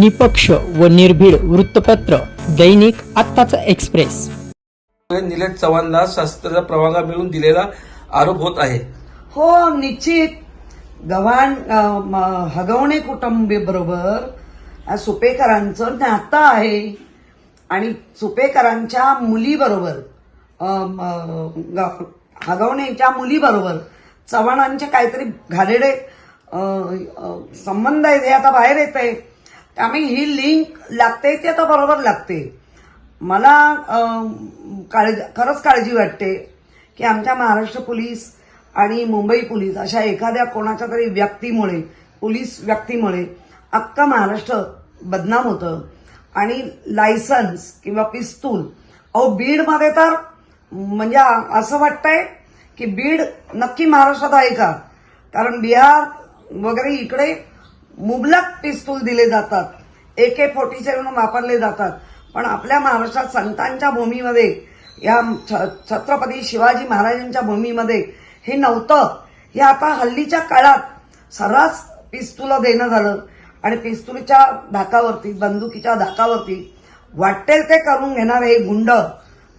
निपक्ष व निर्भीड वृत्तपत्र दैनिक आत्ताचा एक्सप्रेस. निलेश चव्हाणला शस्त्राचा परवाना मिळवून दिलेला आरोप होत आहे. हो निश्चित. गव्हाण हगवणे कुटुंबी बरोबर सुपेकरांचं नातं आहे. आणि सुपेकरांच्या मुलीबरोबर हगवणेच्या मुलीबरोबर चव्हाणांचे काहीतरी घालेडे संबंध आहेत हे आता बाहेर येत आहे त्यामुळे ही लिंक लागते ती आता बरोबर लागते. मला काळजी खरंच काळजी वाटते की आमच्या महाराष्ट्र पोलीस आणि मुंबई पोलीस अशा एखाद्या कोणाच्या तरी व्यक्तीमुळे पोलीस व्यक्तीमुळे अख्खा महाराष्ट्र बदनाम होतं. आणि लायसन्स किंवा पिस्तूल अहो बीडमध्ये तर म्हणजे असं वाटतंय की बीड नक्की महाराष्ट्रात आहे का? कारण बिहार वगैरे इकडे मुबलक पिस्तूल दिले जातात. ए के फोर्टी सेव्हन वापरले जातात. पण आपल्या महाराष्ट्रात संतांच्या भूमीमध्ये या छ- छत्रपती शिवाजी महाराजांच्या भूमीमध्ये हे नव्हतं. हे आता हल्लीच्या काळात सर्रास पिस्तुलं देणं झालं. आणि पिस्तूलच्या धाकावरती बंदुकीच्या धाकावरती वाटेल ते करून घेणार हे गुंड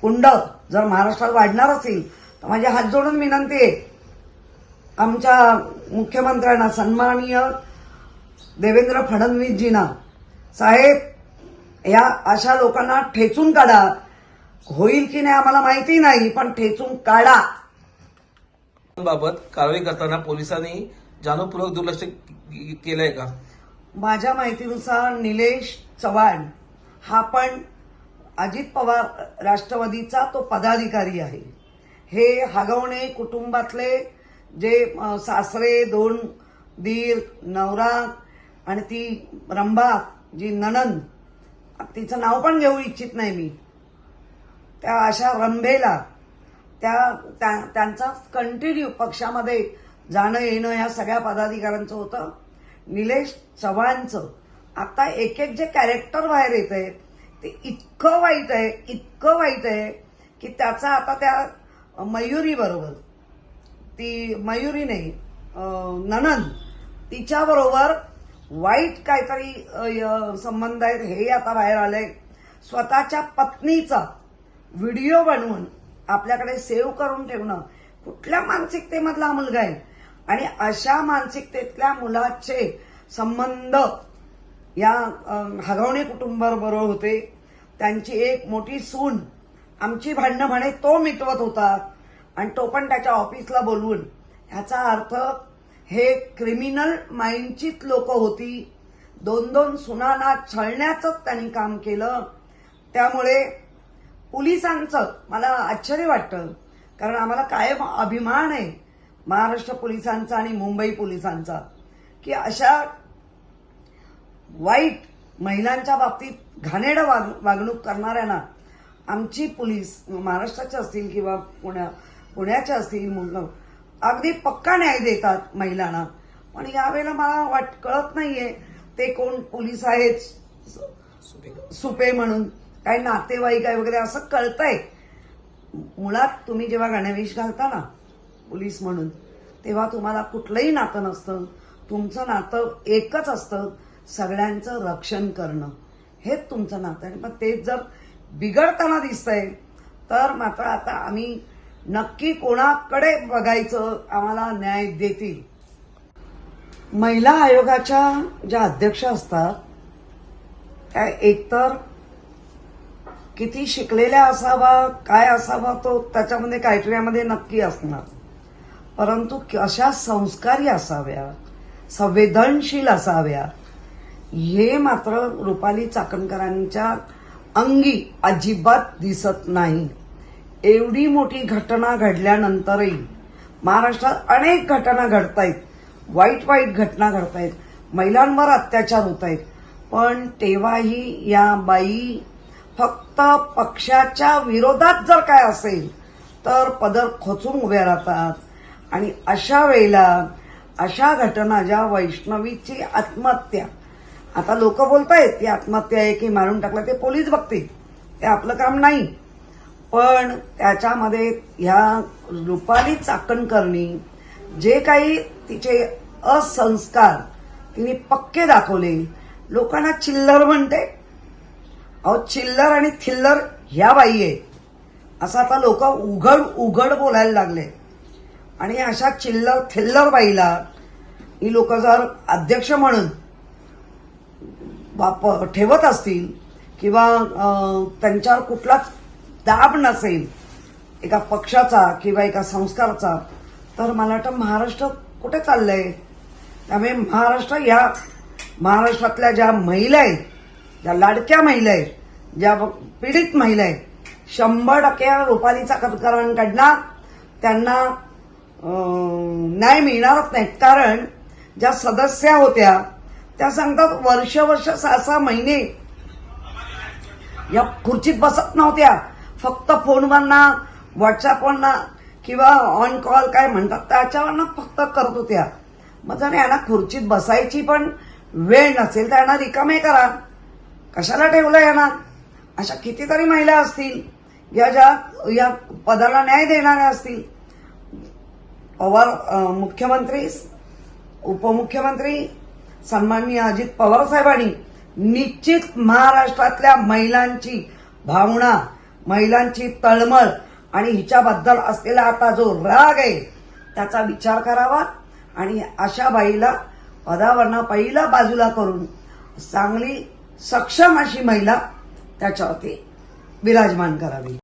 कुंड जर महाराष्ट्रात वाढणार असेल तर माझ्या हात जोडून विनंती आहे. आमच्या मुख्यमंत्र्यांना सन्माननीय देवेंद्र फडणवीसजींना. साहेब या अशा लोकांना ठेचून काढा. होईल की नाही आम्हाला माहिती नाही पण ठेचून काढा. बाबत कारवाई करताना पोलिसांनी जाणीवपूर्वक दुर्लक्ष केलंय का? माझ्या माहितीनुसार निलेश चव्हाण हा पण अजित पवार राष्ट्रवादीचा तो पदाधिकारी आहे. हे हागवणे कुटुंबातले जे सासरे दोन दीर नवरा आणि ती रंभा जी ननंद तिचं नाव पण घेऊ इच्छित नाही मी. त्या अशा रंभेला त्या त्या- त्यांचा कंटिन्यू पक्षामध्ये जाणं येणं ह्या सगळ्या पदाधिकाऱ्यांचं होतं. निलेश चव्हाणचं. आता एक एक जे कॅरेक्टर बाहेर येत आहे ते इतकं वाईट आहे इतकं वाईट आहे की त्याचा आता त्या मयुरी बरोबर ती मयुरी नाही ननन ननंद तिच्याबरोबर वाईट काहीतरी य- संबंध आहेत हे आता बाहेर आलंय. स्वतःच्या पत्नीचा व्हिडिओ बनवून आपल्याकडे सेव्ह करून ठेवणं. कुठल्या मानसिकतेमधला मुलगा आहे? आणि अशा मानसिकतेतल्या मुलाचे संबंध या हगवणे कुटुंबाबरोबर होते. त्यांची एक मोठी सून आमची भांडणं म्हणे तो मिटवत होता. आणि तो पण त्याच्या ऑफिसला बोलवून. ह्याचा अर्थ हे क्रिमिनल माइंडचीच लोक होती. दोन दोन सुनाना छळण्याचंच त्यांनी काम केलं. त्यामुळे पोलिसांचं मला आश्चर्य वाटतं. कारण आम्हाला कायम अभिमान आहे महाराष्ट्र पोलिसांचा आणि मुंबई पोलिसांचा. की अशा वाईट महिलांच्या बाबतीत घाणेड वाग वागणूक करणाऱ्यांना आमची पोलीस महाराष्ट्राचे असतील किंवा पुण्या पुण्याचे असतील मुंबई अगदी पक्का न्याय देतात महिलांना. पण यावेळेला मला वाट कळत नाहीये ते कोण पोलीस आहेत? सुपे म्हणून. काही नातेवाईक आहे वगैरे असं कळतंय. मुळात तुम्ही जेव्हा गणवेश घालता ना पोलीस म्हणून तेव्हा तुम्हाला कुठलंही नातं नसतं. तुमचं नातं एकच असतं सगळ्यांचं रक्षण करणं. हेच तुमचं नातं आणि पण तेच जर बिघडताना दिसतंय तर मात्र आता आम्ही नक्की कोणाकडे बघायचं आम्हाला न्याय देतील. महिला आयोगाच्या ज्या अध्यक्ष असतात त्या एकतर किती शिकलेल्या असावा काय असावा तो त्याच्यामध्ये क्रायटेरियामध्ये नक्की असणार. परंतु कशा संस्कारी असाव्या संवेदनशील असाव्या हे मात्र रुपाली चाकणकरांच्या अंगी अजिबात दिसत नाही. एवढी मोठी घटना घडल्यानंतरही महाराष्ट्रात अनेक घटना घडतायत. वाईट वाईट घटना घडतायत. महिलांवर अत्याचार होत आहेत पण तेव्हाही या बाई फक्त पक्षाच्या विरोधात जर काय असेल तर पदर खोचून उभ्या राहतात. आणि अशा वेळेला अशा घटना ज्या वैष्णवीची आत्महत्या. आता लोक बोलतायत ती आत्महत्या आहे की मारून टाकलं ते पोलीस बघतील. ते आपलं काम नाही. पण त्याच्यामध्ये ह्या रुपाली चाकणकरणी जे काही तिचे असंस्कार तिने पक्के दाखवले. लोकांना चिल्लर म्हणते. अहो चिल्लर आणि थिल्लर ह्या बाई आहे असं आता लोक उघड उघड बोलायला लागले. आणि अशा चिल्लर थिल्लर बाईला ही लोक जर अध्यक्ष म्हणून वाप ठेवत असतील किंवा त्यांच्यावर कुठलाच दाब नसेल एका पक्षाचा किंवा एका संस्कारचा तर मला वाटतं महाराष्ट्र कुठे चाललंय? त्यामुळे महाराष्ट्र या महाराष्ट्रातल्या ज्या महिला आहेत ज्या लाडक्या महिला आहेत ज्या पीडित महिला आहेत शंभर टक्के रुपाली काढणार. त्यांना न्याय मिळणारच नाहीत. कारण ज्या सदस्या होत्या त्या सांगतात वर्ष वर्ष सहा सहा महिने या खुर्चीत बसत नव्हत्या. फक्त फोनवरना व्हॉट्सअपवरना किंवा ऑन कॉल काय म्हणतात त्याच्यावरनं फक्त करत होत्या. मग जर यांना खुर्चीत बसायची पण वेळ नसेल तर यांना रिकामे करा. कशाला ठेवलं यांना? अशा कितीतरी महिला असतील या ज्या या पदाला न्याय देणाऱ्या असतील. पवार मुख्यमंत्री उपमुख्यमंत्री सन्माननीय अजित पवार साहेबांनी निश्चित महाराष्ट्रातल्या महिलांची भावना महिलांची तळमळ आणि हिच्याबद्दल असलेला आता जो राग आहे त्याचा विचार करावा आणि अशा बाईला पदावरनं पहिला बाजूला करून चांगली सक्षम अशी महिला त्याच्यावरती विराजमान करावी.